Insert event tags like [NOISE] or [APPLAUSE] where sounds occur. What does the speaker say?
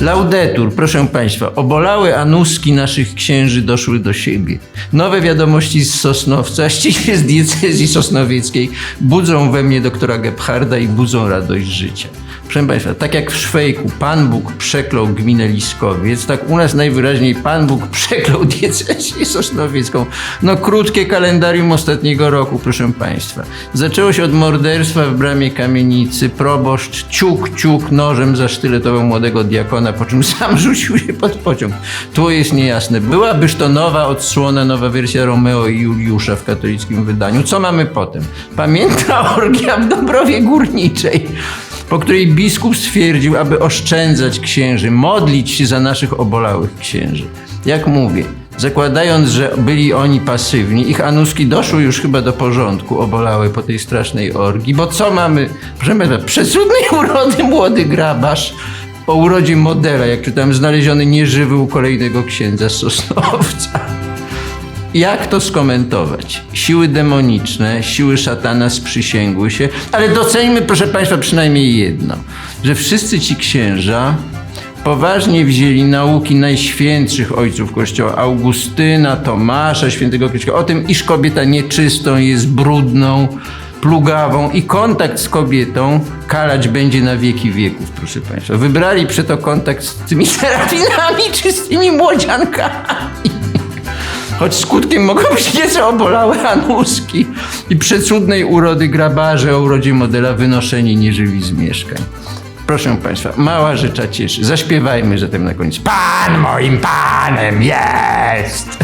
Laudetur, proszę Państwa, obolałe anuski naszych księży doszły do siebie. Nowe wiadomości z Sosnowca, [LAUGHS] ściśle z diecezji sosnowieckiej, budzą we mnie doktora Gebharda i budzą radość życia. Proszę Państwa, tak jak w Szwejku Pan Bóg przeklął gminę Liskowiec, tak u nas najwyraźniej Pan Bóg [LAUGHS] przeklął diecezję sosnowiecką. No krótkie kalendarium ostatniego roku, proszę Państwa. Zaczęło się od morderstwa w bramie kamienicy. Proboszcz ciuk, ciuk nożem zasztyletował młodego diakona, po czym [LAUGHS] sam rzucił się pod pociąg. Tu jest niejasne. Byłabyż to nowa odsłona, nowa wersja Romeo i Juliusza w katolickim wydaniu. Co mamy potem? Pamiętna [LAUGHS] orgia w Dąbrowie Górniczej po której biskup stwierdził, aby oszczędzać księży, modlić się za naszych obolałych księży. Jak mówię, zakładając, że byli oni pasywni, ich anuski doszły już chyba do porządku, obolałe po tej strasznej orgii, bo co mamy, proszę Państwa, przesudnej [LAUGHS] urody młody grabarz, o urodzie modela, jak czytam, znaleziony nieżywy u kolejnego księdza Sosnowca. Jak to skomentować? Siły demoniczne, siły szatana sprzysięgły się, ale doceńmy, proszę Państwa, przynajmniej jedno, że wszyscy ci księża poważnie wzięli nauki najświętszych ojców Kościoła, Augustyna, Tomasza, świętego Krzyśka, o tym, iż kobieta nieczystą jest brudną, plugawą i kontakt z kobietą kalać będzie na wieki wieków, proszę Państwa. Wybrali przeto kontakt z tymi [LAUGHS] serafinami czy z tymi młodziankami. Choć skutkiem mogą być nieco obolałe anuski i przecudnej urody grabarze o urodzie modela wynoszeni nieżywi z mieszkań. Proszę Państwa, mała rzecza cieszy. Zaśpiewajmy zatem na koniec. Pan moim Panem jest!